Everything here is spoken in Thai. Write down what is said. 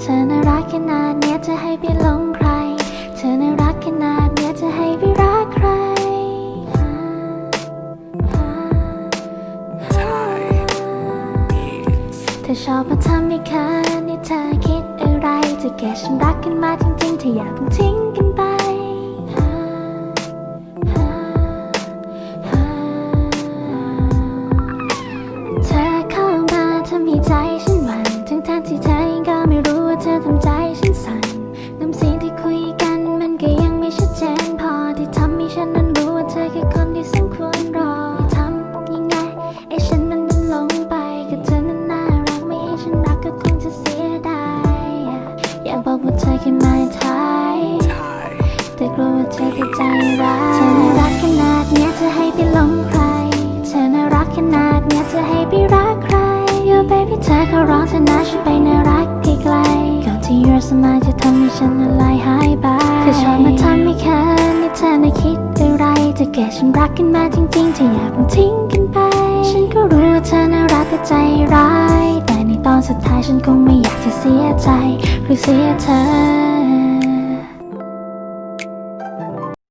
เธอน่ารักขนาดเนี้ยจะให้ไปหลงใคร เธอน่ารักขนาดเนี้ยจะให้ไปรักใคร เธอชอบมาทำให้เขินนี่เธอคิดอะไรจะแก่ฉันรักกันมาจริงๆเธออยาเพิ่งทิ้งกันไปเธอเข้ามาทำให้ใจฉัน บอกว่าเธอคือ my type แต่กลัวว่าเธอจะใจร้ายเธอน่ารักขนาดเนี้ยจะให้ไปหลงใคร เธอน่ารักขนาดเนี้ยจะให้ไปรักใคร Yo baby เธอเขาร้องเธอนะฉันไปน่ารักไกลๆก่อนที่ your smile จะทำให้ฉันละลายหายไปเธอชอบมาทำให้เขินนี่เธอน่ะคิดอะไรจะแก่ฉันรักกันมาจริงๆเธออย่าเพิ่งทิ้งกันไป ฉันก็รู้ว่าเธอน่ารักแต่ใจร้าย ฉันคงไม่อยากจะเสียใจหรือเสียเธอ